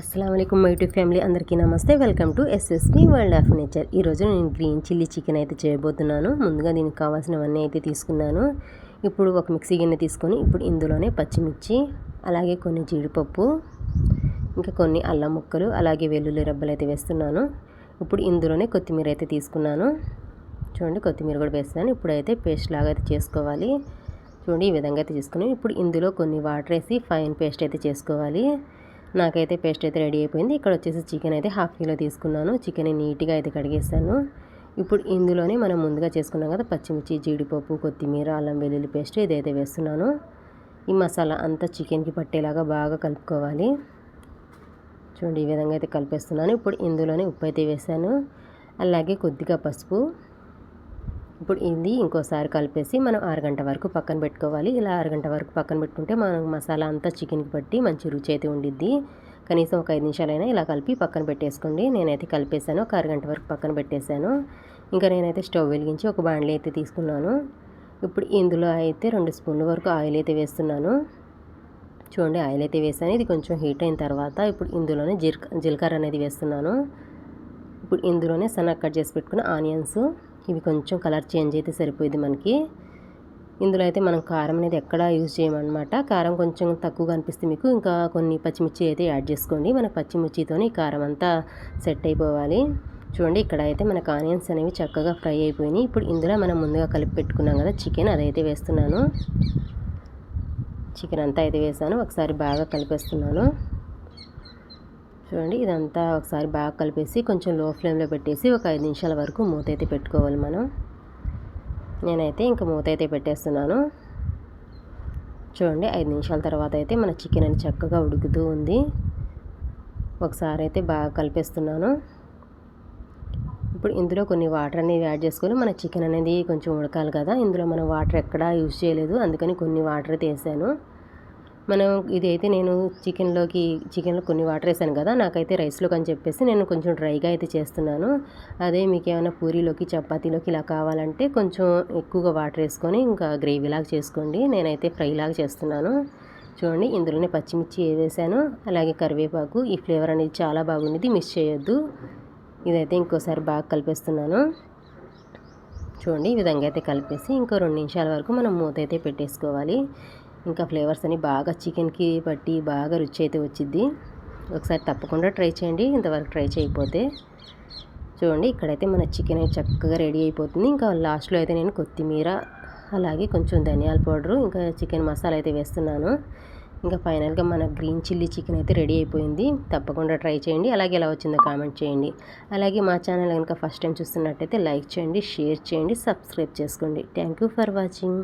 అస్సలం my to family. అందరికీ నమస్తే. Welcome to SSB world of nature. ఈరోజు నేను గ్రీన్ చిల్లీ చికెన్ అయితే చేయబోతున్నాను. ముందుగా దీనికి కావాల్సినవన్నీ అయితే తీసుకున్నాను. ఇప్పుడు ఒక మిక్సీ గిన్నె తీసుకొని ఇప్పుడు ఇందులోనే పచ్చిమిర్చి అలాగే కొన్ని జీడిపప్పు ఇంకా కొన్ని అల్లం ముక్కలు అలాగే వెల్లుల్లి రబ్బలు అయితే వేస్తున్నాను. ఇప్పుడు ఇందులోనే కొత్తిమీర అయితే తీసుకున్నాను. చూడండి కొత్తిమీర కూడా వేస్తున్నాను. ఇప్పుడైతే పేస్ట్ లాగా అయితే చేసుకోవాలి. చూడండి ఈ విధంగా అయితే తీసుకుని ఇప్పుడు ఇందులో కొన్ని వాటర్ వేసి ఫైన్ పేస్ట్ అయితే చేసుకోవాలి. నాకైతే పేస్ట్ అయితే రెడీ అయిపోయింది. ఇక్కడ వచ్చేసి చికెన్ అయితే హాఫ్ కిలో తీసుకున్నాను. చికెన్ నీట్గా అయితే కడిగేస్తాను ఇప్పుడు ఇందులోనే మనం ముందుగా చేసుకున్నాం కదా పచ్చిమిర్చి జీడిపప్పు కొత్తిమీర అల్లం వెల్లుల్లి పేస్ట్ ఇదైతే వేస్తున్నాను. ఈ మసాలా అంతా చికెన్కి పట్టేలాగా బాగా కలుపుకోవాలి. చూడండి ఈ విధంగా అయితే కలిపేస్తున్నాను. ఇప్పుడు ఇందులోనే ఉప్పు అయితే వేసాను. అలాగే కొద్దిగా పసుపు. ఇప్పుడు ఇది ఇంకోసారి కలిపేసి మనం అరగంట వరకు పక్కన పెట్టుకోవాలి. ఇలా అరగంట వరకు పక్కన పెట్టుకుంటే మనం మసాలా అంతా చికెన్కి పట్టి మంచి రుచి అయితే ఉండిద్ది. కనీసం ఒక ఐదు నిమిషాలైనా ఇలా కలిపి పక్కన పెట్టేసుకోండి. నేనైతే కలిపేసాను. ఒక అరగంట వరకు పక్కన పెట్టేశాను ఇంకా నేనైతే స్టవ్ వెలిగించి ఒక బాండ్లీ అయితే తీసుకున్నాను. ఇప్పుడు ఇందులో అయితే రెండు స్పూన్ల వరకు ఆయిల్ అయితే వేస్తున్నాను. చూడండి ఆయిల్ అయితే వేసాను. ఇది కొంచెం హీట్ అయిన తర్వాత ఇప్పుడు ఇందులోనే జీలకర్ర అనేది వేస్తున్నాను. ఇప్పుడు ఇందులోనే సన్న కట్ చేసి పెట్టుకున్న ఆనియన్స్ ఇవి కొంచెం కలర్ చేంజ్ అయితే సరిపోయింది మనకి. ఇందులో అయితే మనం కారం అనేది ఎక్కడా యూజ్ చేయమన్నమాట. కారం కొంచెం తక్కువగా అనిపిస్తే మీకు ఇంకా కొన్ని పచ్చిమిర్చి అయితే యాడ్ చేసుకోండి. మన పచ్చిమిర్చితో కారం అంతా సెట్ అయిపోవాలి. చూడండి ఇక్కడ అయితే మనకు ఆనియన్స్ అనేవి చక్కగా ఫ్రై అయిపోయినాయి. ఇప్పుడు ఇందులో మనం ముందుగా కలిపి పెట్టుకున్నాం కదా చికెన్ అదైతే వేస్తున్నాను. చికెన్ అంతా అయితే వేసాను. ఒకసారి బాగా కలిపేస్తున్నాను. చూడండి ఇదంతా ఒకసారి బాగా కలిపేసి కొంచెం లో ఫ్లేమ్లో పెట్టేసి ఒక ఐదు నిమిషాల వరకు మూత అయితే పెట్టుకోవాలి మనం. నేనైతే ఇంకా మూత అయితే పెట్టేస్తున్నాను. చూడండి ఐదు నిమిషాల తర్వాత అయితే మన చికెన్ అని చక్కగా ఉడుకుతూ ఉంది. ఒకసారి అయితే బాగా కలిపేస్తున్నాను. ఇప్పుడు ఇందులో కొన్ని వాటర్ అనేది యాడ్ చేసుకొని మన చికెన్ అనేది కొంచెం ఉడకాలి కదా. ఇందులో మనం వాటర్ ఎక్కడా యూజ్ చేయలేదు అందుకని కొన్ని వాటర్ అయితే వేసాను మనం ఇదైతే నేను చికెన్లోకి చికెన్లో కొన్ని వాటర్ వేసాను కదా నాకైతే రైస్లోకి అని చెప్పేసి నేను కొంచెం డ్రైగా అయితే చేస్తున్నాను. అదే మీకు ఏమైనా పూరీలోకి చపాతీలోకి ఇలా కావాలంటే కొంచెం ఎక్కువగా వాటర్ వేసుకొని ఇంకా గ్రేవీలాగా చేసుకోండి. నేనైతే ఫ్రైలాగా చేస్తున్నాను. చూడండి ఇందులోనే పచ్చిమిర్చి వేసాను. అలాగే కరివేపాకు ఈ ఫ్లేవర్ అనేది చాలా బాగుండేది మిస్ చేయొద్దు. ఇదైతే ఇంకోసారి బాగా కలిపేస్తున్నాను. చూడండి ఈ విధంగా అయితే కలిపేసి ఇంకో రెండు నిమిషాల వరకు మనం మూత అయితే పెట్టేసుకోవాలి. ఇంకా ఫ్లేవర్స్ అని బాగా చికెన్కి పట్టి బాగా రుచి అయితే వచ్చింది ఒకసారి తప్పకుండా ట్రై చేయండి. ఇంతవరకు ట్రై చేయకపోతే చూడండి ఇక్కడైతే మన చికెన్ చక్కగా రెడీ అయిపోతుంది. ఇంకా లాస్ట్లో అయితే నేను కొత్తిమీర అలాగే కొంచెం ధనియాల పౌడరు ఇంకా చికెన్ మసాలా అయితే వేస్తున్నాను. ఇంకా ఫైనల్గా మన గ్రీన్ చిల్లీ చికెన్ అయితే రెడీ అయిపోయింది. తప్పకుండా ట్రై చేయండి. అలాగే ఎలా వచ్చిందో కామెంట్ చేయండి. అలాగే మా ఛానల్ కనుక ఫస్ట్ టైం చూస్తున్నట్టయితే లైక్ చేయండి షేర్ చేయండి సబ్స్క్రైబ్ చేసుకోండి. Thank for watching.